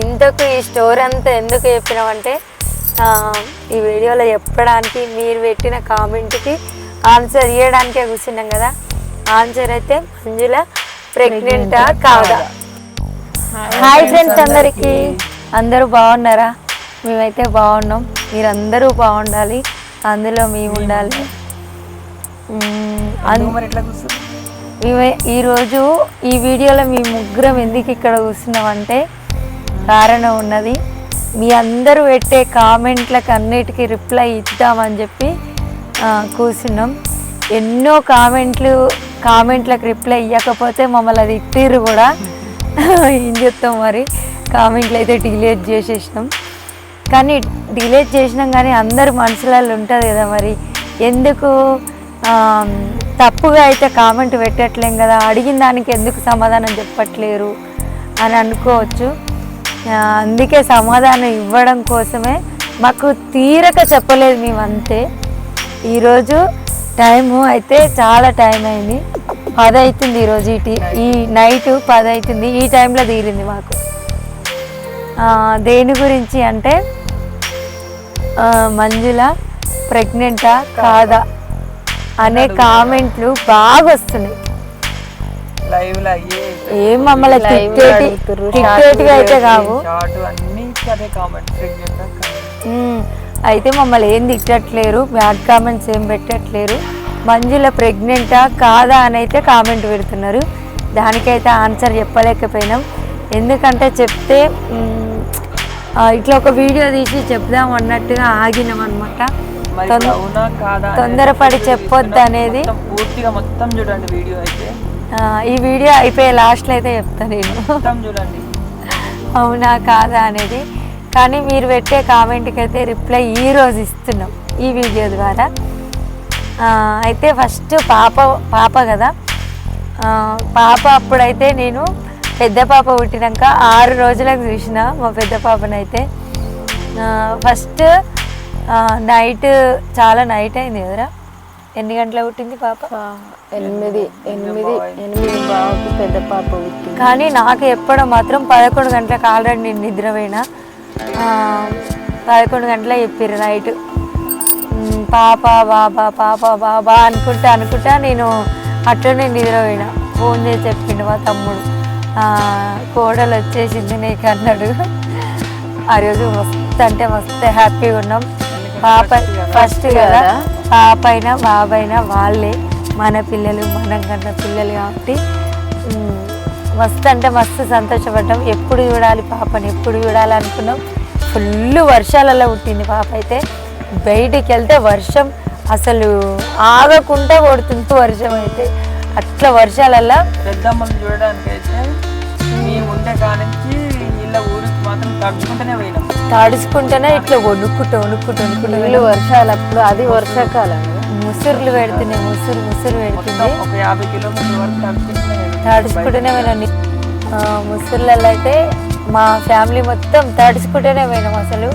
ఇంతకు ఈ స్టోరీ అంతా ఎందుకు చెప్పినామంటే ఆ, ఈ వీడియోలో చెప్పడానికి మీరు పెట్టిన కామెంట్కి ఆన్సర్ ఇవ్వడానికే కూర్చున్నాం కదా. ఆన్సర్ అయితే మంజుల ప్రెగ్నెంటా కాదా? హాయ్ ఫ్రెండ్స్ అందరికీ. అందరూ బాగున్నారా? మేమైతే బాగున్నాం. మీరందరూ బాగుండాలి. అందులో మేము ఉండాలి. మ్మ్, ఈరోజు ఈ వీడియోలో మీ ముగ్గురం ఎందుకు ఇక్కడ కూర్చున్నామంటే కారణం ఉన్నది. మీ అందరూ పెట్టే కామెంట్లకు అన్నిటికీ రిప్లై ఇద్దామని చెప్పి కూర్చున్నాం. ఎన్నో కామెంట్లు కామెంట్లకు రిప్లై ఇవ్వకపోతే మమ్మల్ని అది ఇట్టిర్రు కూడా. ఏం చెప్తాం మరి? కామెంట్లు అయితే డిలేట్ చేసేసినాం. కానీ డిలేట్ చేసినాం కానీ అందరు మనసులలో ఉంటుంది కదా మరి. ఎందుకు? తప్పుగా అయితే కామెంట్ పెట్టట్లేం కదా. అడిగిన దానికి ఎందుకు సమాధానం చెప్పట్లేరు అని అనుకోవచ్చు. అందుకే సమాధానం ఇవ్వడం కోసమే మాకు తీరక చెప్పలేదు మేము అంతే ఈరోజు టైము అయితే చాలా టైం అయింది. పది అవుతుంది ఈరోజు ఈ ఈ నైట్ పది అవుతుంది ఈ టైంలో తీరింది మాకు. దేని గురించి అంటే మంజుల ప్రెగ్నెంటా కాదా అనే కామెంట్లు బాగా వస్తున్నాయి లైవ్ ఏం మమ్మల్ని తిట్టేటి అయితే కావు. అన్ని అదే కామెంట్ అయితే మమ్మల్ని ఏం తిట్టట్లేరు బ్యాడ్ కామెంట్స్ ఏం పెట్టట్లేరు. మంజుల ప్రెగ్నెంటా కాదా అని అయితే కామెంట్ పెడుతున్నారు. దానికైతే ఆన్సర్ చెప్పలేకపోయినాం. ఎందుకంటే చెప్తే ఇట్లా ఒక వీడియో తీసి చెప్దాం అన్నట్టుగా ఆగినాం అనమాట తొందరపడి చెప్పొద్దు. అనేది పూర్తిగా మొత్తం చూడండి వీడియో అయితే. ఈ వీడియో అయిపోయే లాస్ట్లో అయితే చెప్తాను నేను. చూడండి. అవునా కాదా అనేది. కానీ మీరు పెట్టే కామెంట్కి అయితే రిప్లై ఈ రోజు ఇస్తున్నాం ఈ వీడియో ద్వారా. అయితే ఫస్ట్ పాప పాప కదా. పాప అప్పుడైతే నేను పెద్ద పాప పుట్టినాక ఆరు రోజులకు చూసిన మా పెద్ద పాపనైతే. ఫస్ట్ నైట్ చాలా నైట్ అయింది కదరా. ఎన్ని గంటలకు పుట్టింది పాప? ఎనిమిది ఎనిమిది ఎనిమిది బాబు పెద్ద పాప పుట్టింది. కానీ నాకు ఎప్పుడో మాత్రం పదకొండు గంటలకు ఆల్రెడీ నేను నిద్రపోయినా. పదకొండు గంటలకు చెప్పారు నైట్. పాప బాబా పాప బాబా అనుకుంటా అనుకుంటా నేను అట్లనే నిద్రపోయినా. ఫోన్ చేసి చెప్పిండు మా తమ్ముడు. కోడలు వచ్చేసింది నీకు అన్నాడు. ఆ రోజు మస్తు అంటే మస్తు హ్యాపీగా ఉన్నాం. పాప ఫస్ట్ కదా? పాప అయినా వాళ్ళే మన పిల్లలు మనం కన్నా పిల్లలు కాబట్టి మస్తు అంటే మస్తు సంతోషపడ్డాం. ఎప్పుడు చూడాలి పాపని ఎప్పుడు చూడాలి అనుకున్నాం ఫుల్ వర్షాలలో పుట్టింది పాప అయితే బయటికి వెళ్తే వర్షం అసలు ఆగకుండా కొడుతుంది వర్షం అయితే. అట్లా వర్షాలల్లో పెద్దమ్మని చూడడానికి అయితే మేము ఉండే కానించి ఇలా ఊరికి మాత్రం తగ్గుకుంటూనే పోయినాం. తడుచుకుంటేనే ఇట్లా వణుక్కుంటూ వణుక్కుంటూ వణుక్కుంటూ నీళ్ళు వర్షాలు అప్పుడు అది వర్షాకాలం. ముసురులు పెడుతున్నాయి ముసురు ముసురు పెడుతుంది. ఒక యాభై కిలోమీటర్ల వరకు తడుచుకుంటూనే పోయినాం. ముసళ్ళల్లో అయితే మా ఫ్యామిలీ మొత్తం తడుచుకుంటూనే పోయినాం అసలు.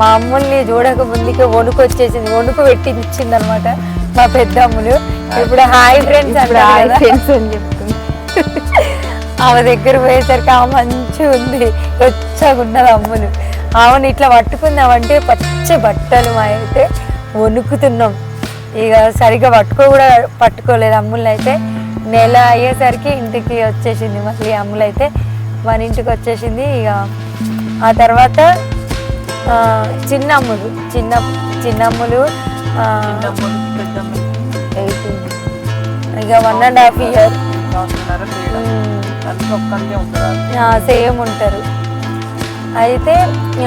మా అమ్ముల్ని చూడక ముందుకే వణుకు వచ్చేసింది వణుకు పెట్టి ఇచ్చింది అనమాట మా పెద్ద అమ్ములు ఇప్పుడు హాయ్ ఫ్రెండ్స్ ఫ్రెండ్స్ అని చెప్తుంది ఆమె దగ్గర పోయేసరికి ఆమె మంచిగా ఉంది. వెచ్చగా ఉన్నది అమ్ములు. ఆమెను ఇట్లా పట్టుకుందామంటే పచ్చ బట్టలు మా అయితే వణుకుతున్నాం. ఇక సరిగ్గా పట్టుకో కూడా పట్టుకోలేదు అమ్ములు అయితే. నెల అయ్యేసరికి ఇంటికి వచ్చేసింది మళ్ళీ అమ్ములు అయితే. మన ఇంటికి వచ్చేసింది ఇక. ఆ తర్వాత చిన్న అమ్ములు. చిన్న చిన్న అమ్ములు ఆ, చిన్నమ్మలు ఇక one and half year same ఉంటారు. అయితే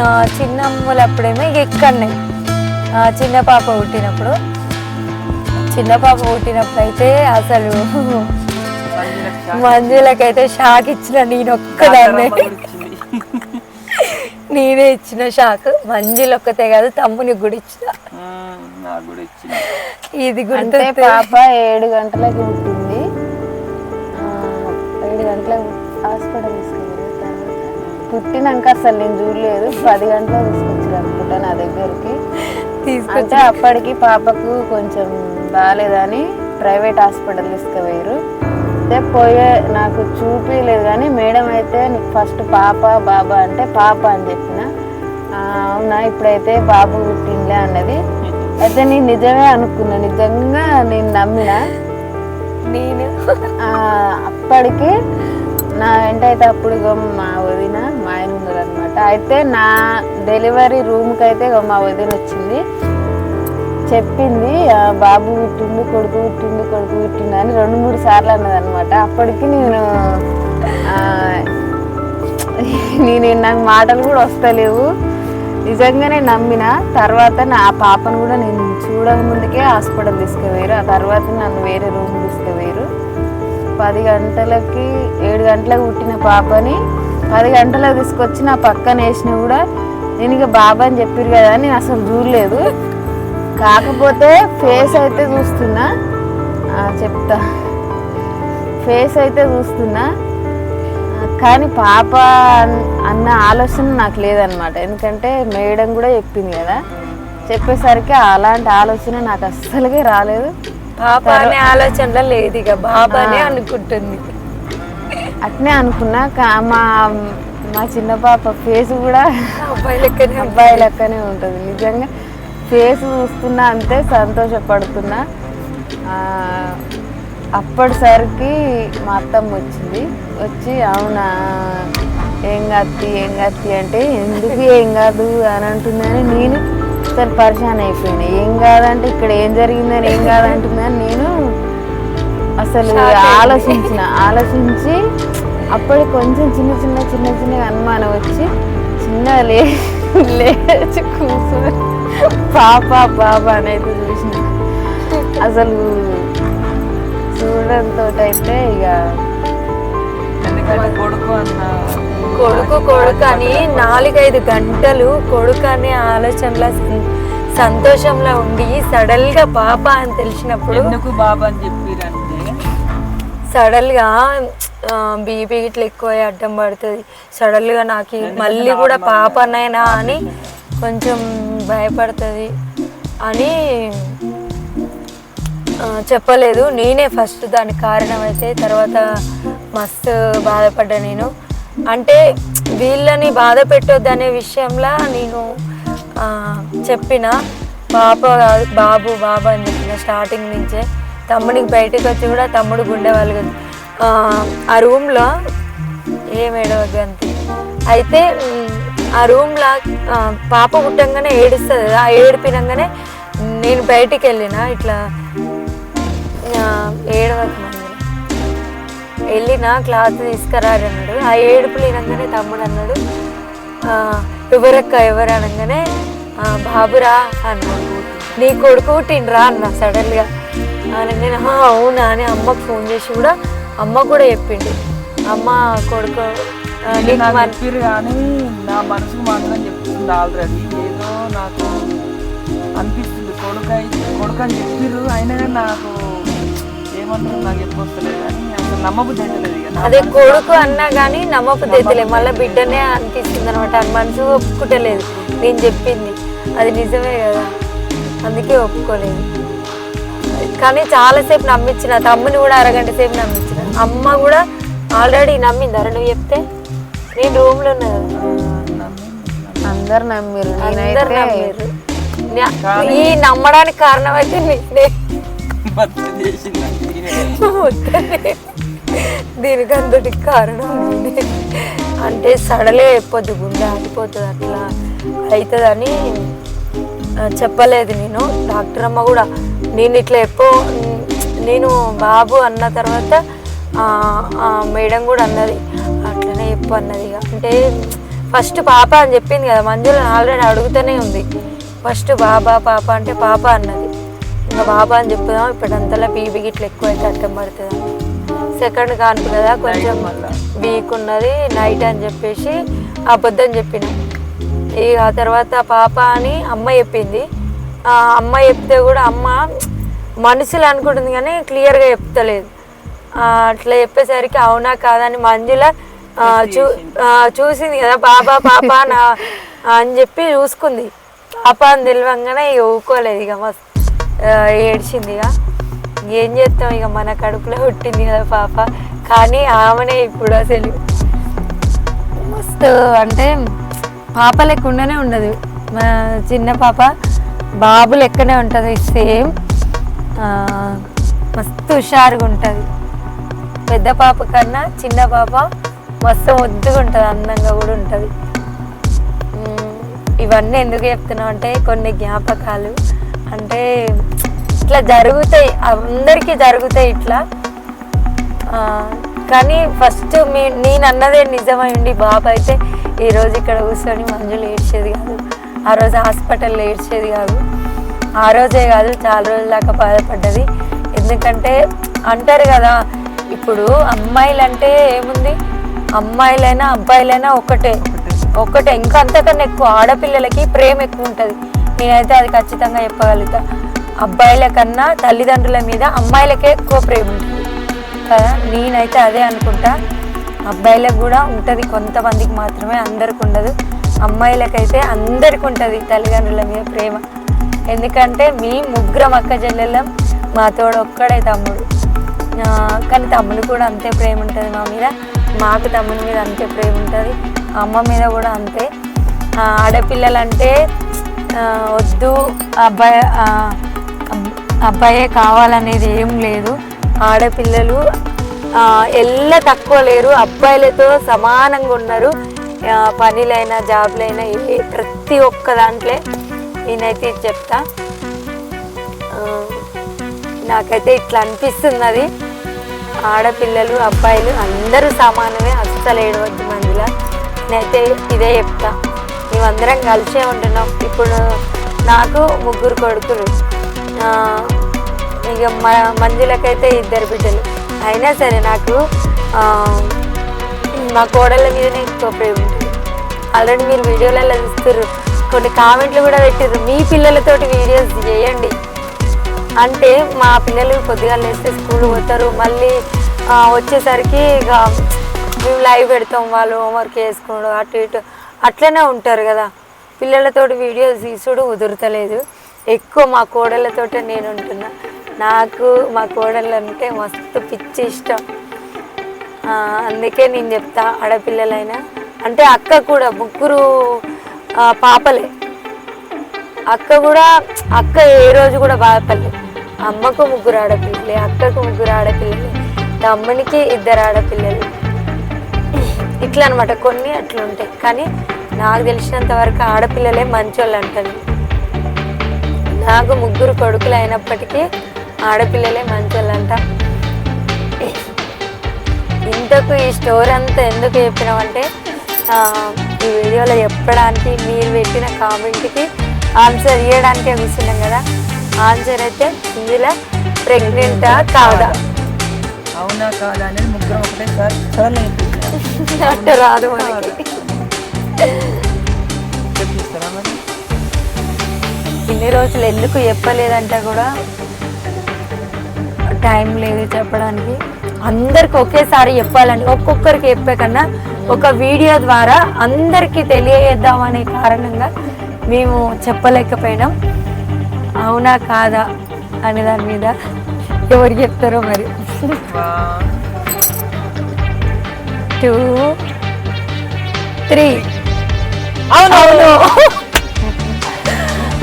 ఆ, చిన్న అమ్ములు అప్పుడేమో ఇక్కడనే. ఆ, చిన్న పాప పుట్టినప్పుడు. చిన్న పాప పుట్టినప్పుడు అయితే అసలు మంజులకైతే షాక్ ఇచ్చిన నేను ఒక్కదాన్నే. నేనే ఇచ్చిన షాక్. మంజులు ఒక్కతే కాదు తమ్ముని కూడా ఇచ్చిన ఇది అంటే గుర్తు పాప ఏడు గంటలకి పుట్టింది. గంటలకు హాస్పిటల్ తీసుకెళ్ళిన తర్వాత పుట్టినాక అసలు నేను చూడలేదు. పది గంటలకు తీసుకొచ్చారు అనుకుంటా నా దగ్గరికి. తీసుకొచ్చి అప్పటికి పాపకు కొంచెం బాగాలేదని ప్రైవేట్ హాస్పిటల్ తీసుకుపోయారు. అయితే పోయే నాకు చూపించలేదు కానీ మేడం అయితే నీకు ఫస్ట్ పాప బాబా అంటే పాప అని చెప్పిన. "ఆ, అవునా? ఇప్పుడైతే బాబు పుట్టిండ్లే అన్నది. అయితే నేను నిజమే అనుకున్నా. నిజంగా నేను నమ్మిన. నేను అప్పటికి నా వెంట అయితే అప్పుడు ఇగో మా వదిన మా ఆయన ఉన్నారనమాట అయితే నా డెలివరీ రూమ్కి అయితే మా వదిన వచ్చింది. చెప్పింది బాబు పుట్టిండు కొడుకు పుట్టిండు కొడుకు పుట్టిండు అని రెండు మూడు సార్లు అన్నది అనమాట అప్పటికి నేను నేను నాకు మాటలు కూడా వస్తలేవు. నిజంగానే నమ్మిన తర్వాత నా పాపను కూడా నేను చూడక ముందుకే హాస్పిటల్ తీసుకుపోయారు. ఆ తర్వాత నన్ను వేరే రూమ్ తీసుకుపోయారు. పది గంటలకి ఏడు గంటలకు పుట్టిన పాపని పది గంటలకు తీసుకొచ్చి నా పక్కన వేసిన కూడా నేను ఇక బాబా అని చెప్పారు కదా అని నేను అసలు చూడలేదు. కాకపోతే ఫేస్ అయితే చూస్తున్నా. చెప్తా. ఫేస్ అయితే చూస్తున్నా. కానీ పాప అన్- అన్న ఆలోచన నాకు లేదనమాట ఎందుకంటే మేడం కూడా చెప్పింది కదా. చెప్పేసరికి అలాంటి ఆలోచన నాకు అస్సలుగా రాలేదు. పాప అనే ఆలోచనలో లేదు ఇక బాబానే అనుకుంటుంది. అట్నే అనుకున్నా మా మా చిన్న పాప ఫేస్ కూడా అబ్బాయి లెక్కనే అబ్బాయి లెక్కనే ఉంటుంది. నిజంగా ఫేస్ చూస్తున్నా అంతే సంతోషపడుతున్నా. అప్పటిసరికి మా అత్తమ్మ వచ్చింది. వచ్చి అవునా ఏం కాదు ఏం కాదు అంటే ఎందుకు ఏం కాదు అని అంటుందని నేను అసలు పరిశాన్ అయిపోయినా ఏం కాదంటే ఇక్కడ ఏం జరిగిందని ఏం కాదంటుందని నేను అసలు ఆలోచించిన ఆలోచించి అప్పటి కొంచెం చిన్న చిన్న చిన్న చిన్న అనుమానం వచ్చి చిన్న లే లేచి కూర్చొని పాప పాప అనేది చూసిన. అసలు చూడడంతో అయితే ఇక కొడుకు అన్న కొడుకు కొడుకు అని నాలుగైదు గంటలు కొడుకు అనే ఆలోచనలో సంతోషంలో ఉండి సడన్గా పాప అని తెలిసినప్పుడు ఎందుకు బాబా అని చెప్పిరంటే? సడన్గా బీపీ ఇట్లా ఎక్కువ అడ్డం పడుతుంది. సడన్గా నాకు మళ్ళీ కూడా పాపనైనా అని కొంచెం భయపడుతుంది అని చెప్పలేదు. నేనే ఫస్ట్ దానికి కారణం అయితే తర్వాత మస్తు బాధపడ్డా నేను. అంటే వీళ్ళని బాధ పెట్టొద్దనే విషయంలో నేను చెప్పిన. పాప కాదు బాబు బాబు అని చెప్పిన స్టార్టింగ్ నుంచే. తమ్ముడికి బయటకు వచ్చి కూడా తమ్ముడు గుండె వాళ్ళు ఆ రూమ్లో ఏమేడవద్దు అంతే. అయితే ఆ రూమ్లో పాప పుట్టంగానే ఏడుస్తుంది ఆ ఏడిపినంగానే నేను బయటికి వెళ్ళిన ఇట్లా ఏడవద్దు ఏడవకు వెళ్ళిన క్లాత్ తీసుకురాడు అన్నాడు. ఆ ఏడుపులు వినంగానే తమ్ముడు అన్నాడు "ఆ, ఎవరక్క ఎవరు? అనగానే "ఆ, బాబురా అన్నాడు. నీ కొడుకు పుట్టిండ్రా అన్న సడన్గా. అనగానే "ఆ, అవునా? అని అమ్మకు ఫోన్ చేసి కూడా అమ్మ కూడా చెప్పిండు అమ్మ కొడుకు చెప్పిర్రు కానీ నా మనసుకు మాత్రం చెప్తుంది ఆల్రెడీ. ఏదో నాకు అనిపిస్తుంది. కొడుకు కొడుకు అని చెప్పిర్రు అయినా నాకు నాకు కానీ అసలు నమ్మబుద్ధి ఇక అదే కొడుకు అన్నా కానీ నమ్మపు తెచ్చలే మళ్ళీ బిడ్డనే అనిపిస్తుంది అనమాట అని మనసు ఒప్పుకుంటలేదు. నేను చెప్పింది. అది నిజమే కదా. అందుకే ఒప్పుకోలేదు. కానీ చాలాసేపు నమ్మించిన తమ్ముని కూడా అరగంట సేపు నమ్మించిన అమ్మ కూడా ఆల్రెడీ నమ్మిందారా నువ్వు చెప్తే? నేను రూమ్లో ఉన్నా కదా. అందరు నమ్మిరు అందరు నే- ఈ నమ్మడానికి కారణం అయితే నేనే చేసింది. దీనికి అంతటి కారణం అంటే సడలే అయిపోద్ది గుండె ఆగిపోతుంది అట్లా అవుతుందని చెప్పలేదు నేను. డాక్టర్ అమ్మ కూడా నేను ఇట్లా ఎప్పో నేను బాబు అన్న తర్వాత మేడం కూడా అన్నది అట్లనే చెప్పు అన్నది ఇక అంటే ఫస్ట్ పాప అని చెప్పింది కదా మంజులను ఆల్రెడీ అడుగుతూనే ఉంది. ఫస్ట్ బాబా పాప అంటే పాప అన్నది. ఇంకా బాబా అని చెప్పుదాం ఇప్పుడు అంతలా బీబీ గిట్ల ఎక్కువ అయితే అడ్డం పడుతుంది? సెకండ్ కాన్పు కదా కొంచెం వీక్ ఉన్నది నైట్ అని చెప్పేసి అబద్ధం చెప్పిన. ఇక ఆ తర్వాత పాప అని అమ్మ చెప్పింది. ఆ అమ్మ చెప్తే కూడా అమ్మ మనుషులు అనుకుంటుంది కానీ క్లియర్గా చెప్తలేదు. అట్లా చెప్పేసరికి అవునా కాదని మంజుల చూ చూసింది కదా బాబా పాప నా అని చెప్పి చూసుకుంది. పాప అని తెలియంగానే ఇక ఊకోలేదు ఇక మస్తు. ఏడ్చింది ఇక ఏం చేస్తాం ఇక మన కడుపులో పుట్టింది కదా పాప. కానీ ఆమెనే ఇప్పుడు అసలు మస్తు అంటే పాప లేకుండానే ఉండదు. మా చిన్న పాప బాబు లెక్కనే ఉంటుంది సేమ్. మస్తు హుషారుగా ఉంటుంది. పెద్ద పాప కన్నా చిన్న పాప మస్తు ముద్దుగా ఉంటుంది అందంగా కూడా ఉంటుంది. ఇవన్నీ ఎందుకు చెప్తున్నాం అంటే కొన్ని జ్ఞాపకాలు. అంటే ఇట్లా జరుగుతాయి అందరికీ జరుగుతాయి ఇట్లా. కానీ ఫస్ట్ మీ నేను అన్నదే నిజమై ఉండి బాబు అయితే ఈరోజు ఇక్కడ కూర్చొని మంజులు ఏడ్చేది కాదు ఆ రోజు హాస్పిటల్లో ఏడ్చేది కాదు. ఆ రోజే కాదు చాలా రోజుల దాకా బాధపడ్డది. ఎందుకంటే అంటారు కదా ఇప్పుడు అమ్మాయిలు అంటే ఏముంది? అమ్మాయిలైనా అబ్బాయిలైనా ఒకటే. ఒకటే. ఇంకా అంతకన్నా ఎక్కువ ఆడపిల్లలకి ప్రేమ ఎక్కువ ఉంటుంది. నేనైతే అది ఖచ్చితంగా చెప్పగలుగుతా. అబ్బాయిల కన్నా తల్లిదండ్రుల మీద అమ్మాయిలకే ఎక్కువ ప్రేమ ఉంటుంది. కదా? నేనైతే అదే అనుకుంటా. అబ్బాయిలకు కూడా ఉంటుంది కొంతమందికి మాత్రమే అందరికి ఉండదు. అమ్మాయిలకైతే అందరికి ఉంటుంది తల్లిదండ్రుల మీద ప్రేమ. ఎందుకంటే మీ ముగ్గురం అక్క చెల్లెళ్ళం మా తోడు ఒక్కడే తమ్ముడు. కానీ తమ్ముడు కూడా అంతే ప్రేమ ఉంటుంది మా మీద. మాకు తమ్ముడి మీద అంతే ప్రేమ ఉంటుంది. అమ్మ మీద కూడా అంతే. ఆడపిల్లలంటే వద్దు అబ్బాయి అబ్బాయే కావాలనేది ఏం లేదు. ఆడపిల్లలు ఎల్ల తక్కువ లేరు. అబ్బాయిలతో సమానంగా ఉన్నారు. పనిలైనా జాబ్లైనా ప్రతి ఒక్క దాంట్లో నేనైతే ఇది చెప్తా. నాకైతే ఇట్లా అనిపిస్తున్నది. ఆడపిల్లలు అబ్బాయిలు అందరూ సమానమే. అస్సలు ఏడవద్దు మందిలా. నేనైతే ఇదే చెప్తా. మేమందరం కలిసే ఉంటున్నాం. ఇప్పుడు నాకు ముగ్గురు కొడుకులు. ఇక మా మంజులకైతే ఇద్దరు బిడ్డలు. అయినా సరే నాకు మా కోడళ్ళ మీదనే ఎక్కువ ప్రేమ ఉంటుంది. ఆల్రెడీ మీరు వీడియోలలో చూస్తారు కొన్ని కామెంట్లు కూడా పెట్టారు మీ పిల్లలతోటి వీడియోస్ చేయండి. అంటే మా పిల్లలు కొద్దిగా లేస్తే స్కూల్ పోతారు. మళ్ళీ వచ్చేసరికి ఇక మేము లైవ్ పెడతాం వాళ్ళు హోంవర్క్ చేసుకోవడం అటు ఇటు. అట్లనే ఉంటారు కదా. పిల్లలతోటి వీడియోస్ తీసుడు కుదురుతలేదు. ఎక్కువ మా కోడళ్ళతోటే నేను ఉంటున్నా. నాకు మా కోడళ్ళు అంటే మస్తు పిచ్చి ఇష్టం. అందుకే నేను చెప్తా ఆడపిల్లలైనా. అంటే అక్క కూడా ముగ్గురు పాపలే. అక్క కూడా అక్క ఏ రోజు కూడా బాధపడలేదు అమ్మకు ముగ్గురు ఆడపిల్లలే అక్కకు ముగ్గురు ఆడపిల్లలే. తమ్మునికి ఇద్దరు ఆడపిల్లలు. ఇట్లా అనమాట కొన్ని అట్లుంటాయి. కానీ నాకు తెలిసినంత వరకు ఆడపిల్లలే మంచోళ్ళు అంటాను నాకు ముగ్గురు కొడుకులు అయినప్పటికీ ఆడపిల్లలే మంచోళ్ళు అంట. ఇంతకు ఈ స్టోరీ అంతా ఎందుకు చెప్పినామంటే ఈ వీడియోలో చెప్పడానికి మీరు పెట్టిన కామెంట్కి ఆన్సర్ ఇవ్వడానికే కూర్చున్నాం కదా. ఆన్సర్ అయితే ఇందులో ప్రెగ్నెంటా కాదా? అవునా కాదా అనేది ముగ్గురం చెప్పేసారు. అట్ట రాదు మనకి. ఇన్ని రోజులు ఎందుకు చెప్పలేదంటే కూడా? టైం లేదు చెప్పడానికి. అందరికి ఒకేసారి చెప్పాలని ఒక్కొక్కరికి చెప్పే కన్నా ఒక వీడియో ద్వారా అందరికీ తెలియజేద్దామనే కారణంగా మేము చెప్పలేకపోయినాం. అవునా కాదా అనే దాని మీద ఎవరు చెప్తారో మరి. Two three. అవును. అవును.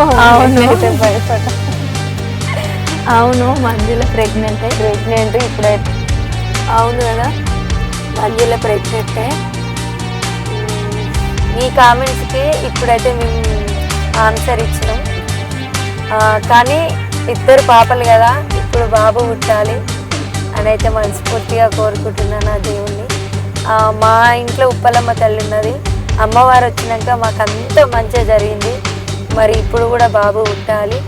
అవును. అవును. మంజుల ప్రెగ్నెంట్ ప్రెగ్నెంట్ ఇప్పుడైతే. అవును కదా. మంజుల ప్రెగ్నెంటే మీ కామెంట్స్కి ఇప్పుడైతే మేము ఆన్సర్ ఇచ్చినాం. కానీ ఇద్దరు పాపలు కదా ఇప్పుడు బాబు పుట్టాలి అని అయితే మనస్ఫూర్తిగా కోరుకుంటున్నాను ఆ దేవుణ్ణి. మా ఇంట్లో ఉప్పలమ్మ తల్లి ఉన్నది. అమ్మవారు వచ్చినాక మాకు అంత మంచిగా జరిగింది. మరి ఇప్పుడు కూడా బాబు పుట్టాలి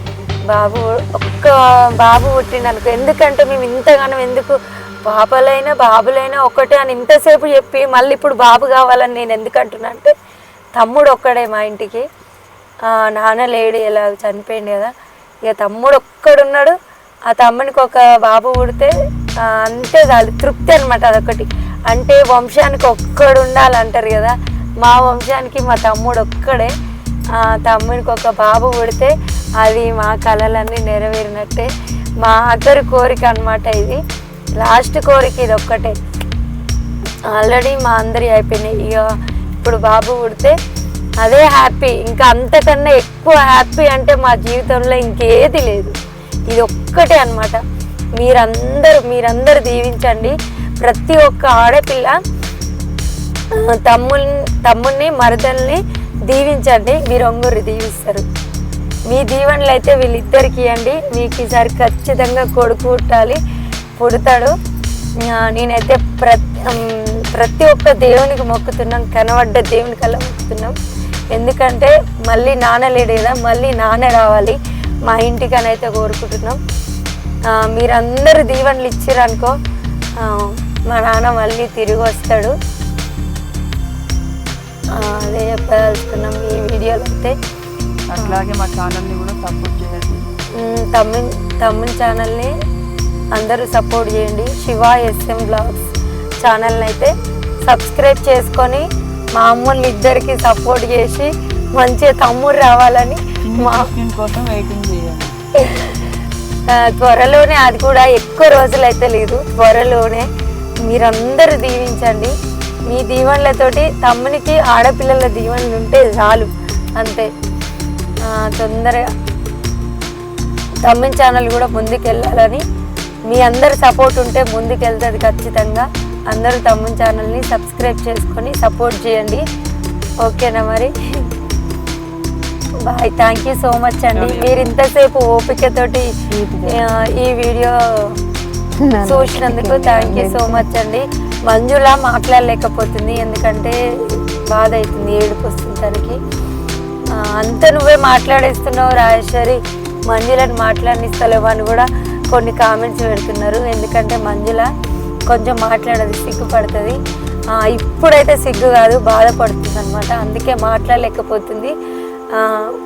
బాబు ఒక్క బాబు పుట్టిండనుకో ఎందుకంటే మేము ఇంతగానో ఎందుకు పాపలైనా బాబులైనా ఒకటే అని ఇంతసేపు చెప్పి మళ్ళీ ఇప్పుడు బాబు కావాలని నేను ఎందుకు అంటున్నా అంటే తమ్ముడు ఒక్కడే మా ఇంటికి. నాన్న లేడు ఇలా చనిపోయింది కదా. ఇక తమ్ముడు ఒక్కడున్నాడు. ఆ తమ్మునికి ఒక బాబు పుడితే అంతే చాలు తృప్తి అనమాట అదొకటి. అంటే వంశానికి ఒక్కడు ఉండాలంటారు కదా. మా వంశానికి మా తమ్ముడు ఒక్కడే. తమ్మునికి ఒక బాబు పుడితే అది మా కళలన్నీ నెరవేరినట్టే. మా ఆఖరి కోరిక అన్నమాట ఇది. లాస్ట్ కోరిక ఇది ఒక్కటే. ఆల్రెడీ మా అందరి అయిపోయినాయి. ఇక ఇప్పుడు బాబు పుడితే అదే హ్యాపీ. ఇంకా అంతకన్నా ఎక్కువ హ్యాపీ అంటే మా జీవితంలో ఇంకేది లేదు. ఇది ఒక్కటే అన్నమాట. మీరందరూ మీరందరూ దీవించండి. ప్రతి ఒక్క ఆడపిల్ల ఆ, తమ్ముని తమ్ముడిని మరదల్ని దీవించండి మీరు ఒంగురు దీవిస్తారు. మీ దీవెనలు అయితే వీళ్ళిద్దరికి ఇవ్వండి. మీకు ఈసారి ఖచ్చితంగా కొడుకు పుట్టాలి పుడతాడు. నేనైతే ప్రతి ప్రతి ఒక్క దేవునికి మొక్కుతున్నాం కనబడ్డ దేవుని కల్లా మొక్కుతున్నాం. ఎందుకంటే మళ్ళీ నాన్న లేడు కదా మళ్ళీ నాన్న రావాలి. మా ఇంటికి అని అయితే కోరుకుంటున్నాం మీరందరూ దీవెనలు ఇచ్చారనుకో మా నాన్న మళ్ళీ తిరిగి వస్తాడు. అదే చెప్పదలుచుకున్నాం ఈ వీడియోలో అయితే. అట్లాగే మా ఛానల్ని కూడా సపోర్ట్ చేయండి. తమ్ముని తమ్ముని ఛానల్ని అందరూ సపోర్ట్ చేయండి. శివ ఎస్ఎం బ్లాగ్స్ ఛానల్ని అయితే సబ్స్క్రైబ్ చేసుకొని మా అమ్ముళ్ళు ఇద్దరికి సపోర్ట్ చేసి మంచిగా తమ్ముడు రావాలని మా కోసం వెయిటింగ్ చేయండి. త్వరలోనే అది కూడా ఎక్కువ రోజులు అయితే లేదు. త్వరలోనే మీరందరూ దీవించండి. మీ దీవెనలతోటి తమ్మునికి ఆడపిల్లల దీవెనలు ఉంటే చాలు అంతే. తొందరగా తమ్మిన్ ఛానల్ కూడా ముందుకు వెళ్ళాలని మీ అందరి సపోర్ట్ ఉంటే ముందుకు వెళ్తుంది ఖచ్చితంగా. అందరూ తమ్మిన్ ఛానల్ని సబ్స్క్రైబ్ చేసుకొని సపోర్ట్ చేయండి. ఓకేనా మరి? Bye. Thank you so much అండి. మీరు ఇంతసేపు ఓపికతోటి ఈ వీడియో చూసినందుకు థ్యాంక్ యూ సో మచ్ అండి. మంజుల మాట్లాడలేకపోతుంది ఎందుకంటే బాధ అవుతుంది ఏడుపు వస్తుంది తనకి అంత నువ్వే మాట్లాడేస్తున్నావు రాజేశ్వరి. మంజులను మాట్లాడినిస్తలేవు అని కూడా కొన్ని కామెంట్స్ పెడుతున్నారు. ఎందుకంటే మంజుల కొంచెం మాట్లాడదు సిగ్గుపడుతుంది. ఇప్పుడైతే సిగ్గు కాదు బాధపడుతుంది అనమాట అందుకే మాట్లాడలేకపోతుంది.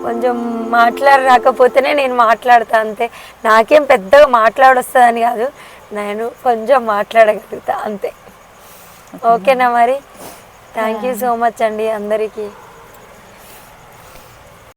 కొంచెం మాట్లాడరాకపోతేనే నేను మాట్లాడతా అంతే. నాకేం పెద్దగా మాట్లాడొస్తుందని కాదు. నేను కొంచెం మాట్లాడగలుగుతా అంతే. ఓకేనా మరి? థ్యాంక్ యూ సో మచ్ అండి అందరికీ.